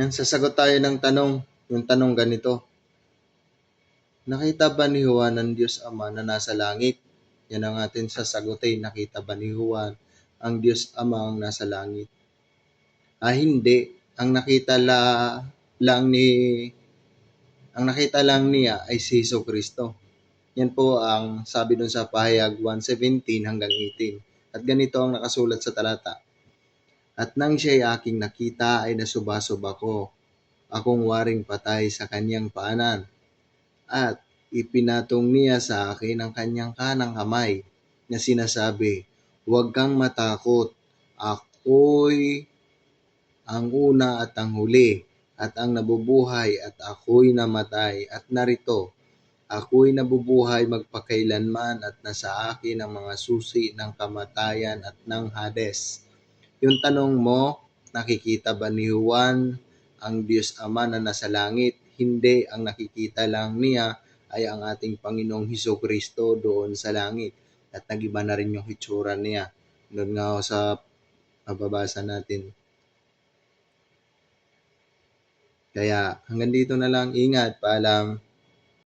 Yan, sasagot tayo ng tanong. Yung tanong ganito. Nakita ba ni Juan ang Diyos Ama na nasa langit? Yan ang atin sasagutin. Nakita ba ni Juan ang Diyos Ama ang nasa langit? Ah, hindi. Ang nakita la, lang ni ang nakita lang niya ay si Heso Kristo. Yan po ang sabi dun sa pahayag 1.17 hanggang 18. At ganito ang nakasulat sa talata. At nang siya'y aking nakita ay nasubasub ako, akong waring patay sa kanyang paanan. At ipinatong niya sa akin ang kanyang kanang kamay na sinasabi, Huwag kang matakot, ako'y ang una at ang huli, at ang nabubuhay at ako'y namatay. At narito, ako'y nabubuhay magpakailanman at nasa akin ang mga susi ng kamatayan at ng Hades. Yung tanong mo, nakikita ba ni Juan ang Diyos Ama na nasa langit? Hindi, ang nakikita lang niya ay ang ating Panginoong Heso Kristo doon sa langit. At nagiba na rin yung hitsura niya. Doon nga ako sa mababasa natin. Kaya hanggang dito na lang. Ingat, paalam.